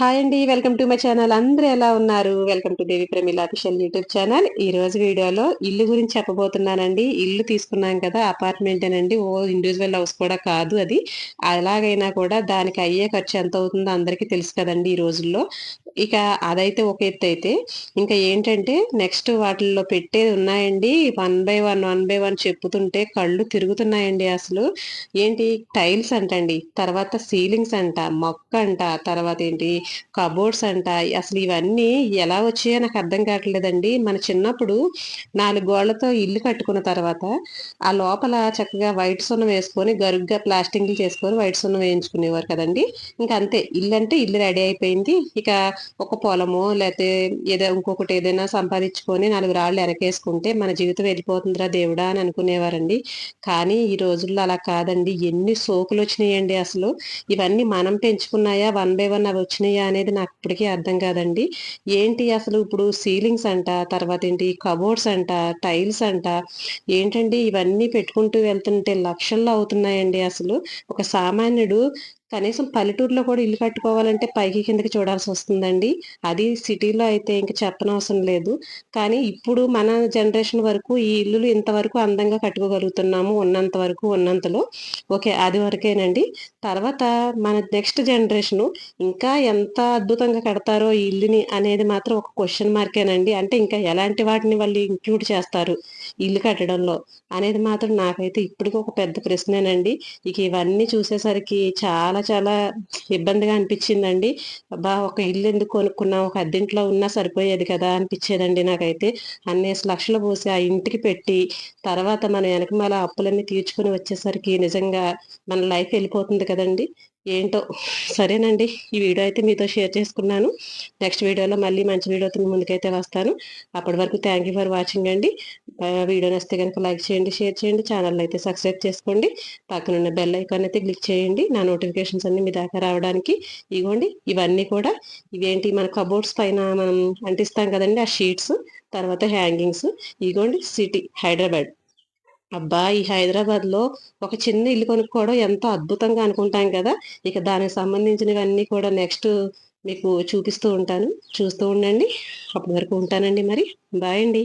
Hi అండి welcome to my channel అందరూ ఎలా ఉన్నారు? Welcome to Devi Pramila official YouTube channel ఈ రోజు వీడియోలో ఇల్లు గురించి చెప్పబోతున్నానండి. ఇల్లు తీసుకున్నాం కదా అపార్ట్మెంట్ అండి ఓ ఇండివిజువల్ హౌస్ కూడా కాదు అది. అలాగైనా కూడా దానికి అయ్యే ఖర్చు ఎంత అవుతుందో అందరికీ తెలుసు కదండి ఈ రోజుల్లో. ఇక అదైతే ఒక ఎత్తు అయితే. ఇంకా ఏంటంటే నెక్స్ట్ వాటిల్లో పెట్టేది ఉన్నాయండి. One by one one by one చెప్పుతుంటే కళ్ళు తిరుగుతున్నాయండి అసలు. ఏంటి? టైల్స్ అంటండి. తర్వాత సీలింగ్స్ అంట మొక్క అంట తర్వాత ఏంటి? కబోర్డ్స్ అంట. అసలు ఇవన్నీ ఎలా వచ్చాయో నాకు అర్థం కావట్లేదండి. మన చిన్నప్పుడు నాలుగు గోళ్ళతో ఇల్లు కట్టుకున్న తర్వాత ఆ లోపల చక్కగా వైట్ సున్నం వేసుకొని గరుగ్గా ప్లాస్టింగ్లు చేసుకొని వైట్ సున్నం వేయించుకునేవారు కదండి. ఇంకా అంతే. ఇల్లు అంటే ఇల్లు రెడీ అయిపోయింది. ఇక ఒక పొలమో లేకపోతే ఏదో ఇంకొకటి ఏదైనా సంపాదించుకొని నాలుగు రాళ్ళు వెనకేసుకుంటే మన జీవితం వెళ్ళిపోతుందిరా దేవుడా అని అనుకునేవారండి. కానీ ఈ రోజుల్లో అలా కాదండి. ఎన్ని సోకులు వచ్చినాయండి అసలు. ఇవన్నీ మనం పెంచుకున్నాయా? వన్ బై వన్ అవి వచ్చినాయా అనేది నాకు ఇప్పటికీ అర్థం కాదండి. ఏంటి అసలు ఇప్పుడు సీలింగ్స్ అంట తర్వాత ఏంటి కబోర్డ్స్ అంట టైల్స్ అంట ఏంటండి? ఇవన్నీ పెట్టుకుంటూ వెళ్తుంటే లక్షల్లో అవుతున్నాయండి అసలు. ఒక సామాన్యుడు కనీసం పల్లెటూరులో కూడా ఇల్లు కట్టుకోవాలంటే పైకి కిందకి చూడాల్సి వస్తుందండి. అది సిటీలో అయితే ఇంక చెప్పనవసరం లేదు. కానీ ఇప్పుడు మన జనరేషన్ వరకు ఈ ఇల్లులు ఇంతవరకు అందంగా కట్టుకోగలుగుతున్నాము ఉన్నంత వరకు ఉన్నంతలో. ఓకే అది వరకేనండి. తర్వాత మన నెక్స్ట్ జనరేషను ఇంకా ఎంత అద్భుతంగా కడతారో ఈ ఇల్లుని అనేది మాత్రం ఒక క్వశ్చన్ మార్కేనండి అంటే ఇంకా ఎలాంటి వాటిని వాళ్ళు ఇంక్లూడ్ చేస్తారు ఇల్లు కట్టడంలో అనేది మాత్రం నాకైతే ఇప్పటికీ ఒక పెద్ద ప్రశ్నేనండి. ఇక ఇవన్నీ చూసేసరికి చాలా చాలా చాలా ఇబ్బందిగా అనిపించిందండి. బా ఒక ఇల్లు ఎందుకు కొనుక్కున్నాం? ఒక అద్దెంట్లో ఉన్నా సరిపోయేది కదా అనిపించేదండి నాకైతే. అన్నేసి లక్షలు పోసి ఆ ఇంటికి పెట్టి తర్వాత మన వెనకమాల అప్పులన్నీ తీర్చుకొని వచ్చేసరికి నిజంగా మన లైఫ్ వెళ్ళిపోతుంది కదండి. ఏంటో సరేనండి. ఈ వీడియో అయితే మీతో షేర్ చేసుకున్నాను. నెక్స్ట్ వీడియోలో మళ్ళీ మంచి వీడియోతో ముందుకైతే వస్తాను. అప్పటి వరకు థ్యాంక్ యూ ఫర్ వాచింగ్ అండి. వీడియో నచ్చితే కనుక లైక్ చేయండి షేర్ చేయండి ఛానల్ అయితే సబ్స్క్రైబ్ చేసుకోండి. పక్కనున్న బెల్ ఐకాన్ అయితే క్లిక్ చేయండి. నా నోటిఫికేషన్స్ అన్ని మీ దాకా రావడానికి ఇగోండి ఇవన్నీ కూడా ఇవేంటి మన కబోర్డ్స్ పైన మనం అంటిస్తాం కదండి ఆ షీట్స్ తర్వాత హ్యాంగింగ్స్ ఇగోండి సిటీ హైదరాబాద్. అబ్బా! ఈ హైదరాబాద్లో ఒక చిన్న ఇల్లు కొనుక్కోవడం ఎంతో అద్భుతంగా అనుకుంటాం కదా! ఇక దానికి సంబంధించినవన్నీ కూడా నెక్స్ట్ మీకు చూపిస్తూ ఉంటాను. చూస్తూ ఉండండి. అప్పటి వరకు ఉంటానండి మరి. బాయ్ అండి.